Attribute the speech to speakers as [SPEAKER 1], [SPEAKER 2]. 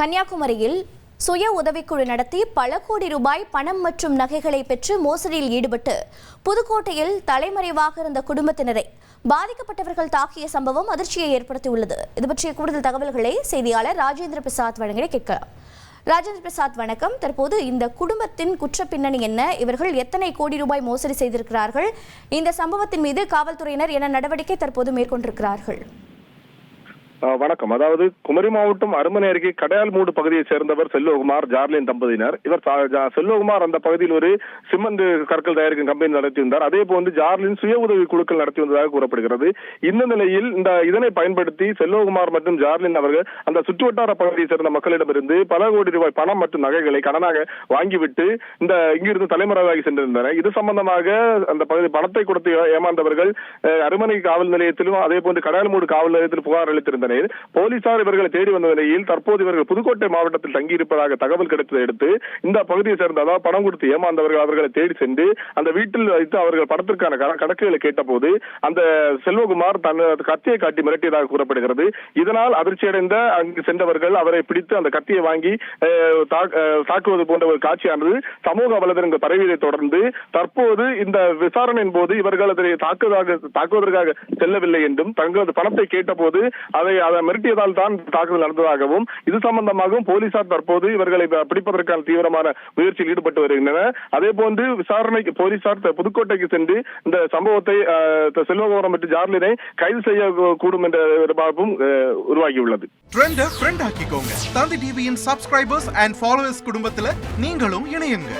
[SPEAKER 1] கன்னியாகுமரியில் சுய உதவிக்குழு நடத்தி பல கோடி ரூபாய் பணம் மற்றும் நகைகளை பெற்று மோசடியில் ஈடுபட்டு புதுக்கோட்டையில் தலைமறைவாக இருந்த குடும்பத்தினரை பாதிக்கப்பட்டவர்கள் தாக்கிய சம்பவம் அதிர்ச்சியை ஏற்படுத்தியுள்ளது. இது பற்றிய கூடுதல் தகவல்களை செய்தியாளர் ராஜேந்திர பிரசாத் வழங்கிட கேட்கலாம். ராஜேந்திர பிரசாத் வணக்கம். தற்போது இந்த குடும்பத்தின் குற்ற பின்னணி என்ன? இவர்கள் எத்தனை கோடி ரூபாய் மோசடி செய்திருக்கிறார்கள்? இந்த சம்பவத்தின் மீது காவல்துறையினர் என்ன நடவடிக்கை தற்போது மேற்கொண்டிருக்கிறார்கள்?
[SPEAKER 2] வணக்கம். அதாவது குமரி மாவட்டம் அருமனை அருகே கடையால்மூடு பகுதியைச் சேர்ந்தவர் செல்வகுமார் ஜார்லின் தம்பதியினர். இவர் செல்வகுமார் அந்த பகுதியில் ஒரு சிமெண்ட் கற்கள் தயாரிக்கும் கம்பெனி நடத்தி வந்தார் அதே போன்று ஜார்லின் சுய உதவி குழுக்கள் நடத்தி வந்ததாக கூறப்படுகிறது. இந்த நிலையில் இந்த இதனை பயன்படுத்தி செல்வகுமார் மற்றும் ஜார்லின் அவர்கள் அந்த சுற்றுவட்டார பகுதியைச் சேர்ந்த மக்களிடமிருந்து பல கோடி ரூபாய் பணம் மற்றும் நகைகளை கடனாக வாங்கிவிட்டு இந்த இங்கிருந்து தலைமறைவாகி சென்றிருந்தனர். இது சம்பந்தமாக அந்த பகுதி பணத்தை கொடுத்து ஏமாந்தவர்கள் அருமனை காவல் நிலையத்திலும் அதே போன்று கடையால்மூடு காவல் நிலையத்தில் புகார் அளித்திருந்தனர். போலீசார் இவர்களை தேடி வந்த நிலையில் தற்போது இவர்கள் புதுக்கோட்டை மாவட்டத்தில் தங்கியிருப்பதாக தகவல் கிடைத்ததை அடுத்து இந்த பகுதியை சேர்ந்த அதாவது பணம் கொடுத்து ஏமாந்தவர்கள் அவர்களை தேடி சென்று அந்த வீட்டில் வைத்து அவர்கள் பணத்திற்கான கணக்குகளை கேட்டபோது அந்த செல்வகுமார் தனது கத்தியை காட்டி மிரட்டியதாக கூறப்படுகிறது. இதனால் அதிர்ச்சியடைந்த அங்கு சென்றவர்கள் அவரை பிடித்து அந்த கத்தியை வாங்கி தாக்குவது போன்ற ஒரு காட்சியானது சமூக வலைதளங்கள் பரவியதை தொடர்ந்து தற்போது இந்த விசாரணையின் போது இவர்கள் அதை தாக்குவதாக தாக்குவதற்காக செல்லவில்லை என்றும் தங்களது பணத்தை கேட்டபோது அதை அதை மிரட்டியதால் தான் தாக்குதல் நடந்ததாகவும் இது சம்பந்தமாகவும் போலீசார் தற்போது இவர்களை பிடிப்பதற்கான தீவிரமான முயற்சியில் ஈடுபட்டு வருகின்றனர். அதே போன்று விசாரணைக்கு போலீசார் த- புதுக்கோட்டைக்கு சென்று இந்த சம்பவத்தை அஹ், த- மற்றும் ஜார்லினை கைது செய்ய கூடும் என்ற எதிர்பார்ப்பும் உருவாகியுள்ளது.
[SPEAKER 3] தந்தி டிவியின் சப்ஸ்கிரைபர்ஸ் அண்ட் ஃபாலோவர்ஸ் குடும்பத்தில் நீங்களும் இணையுங்க.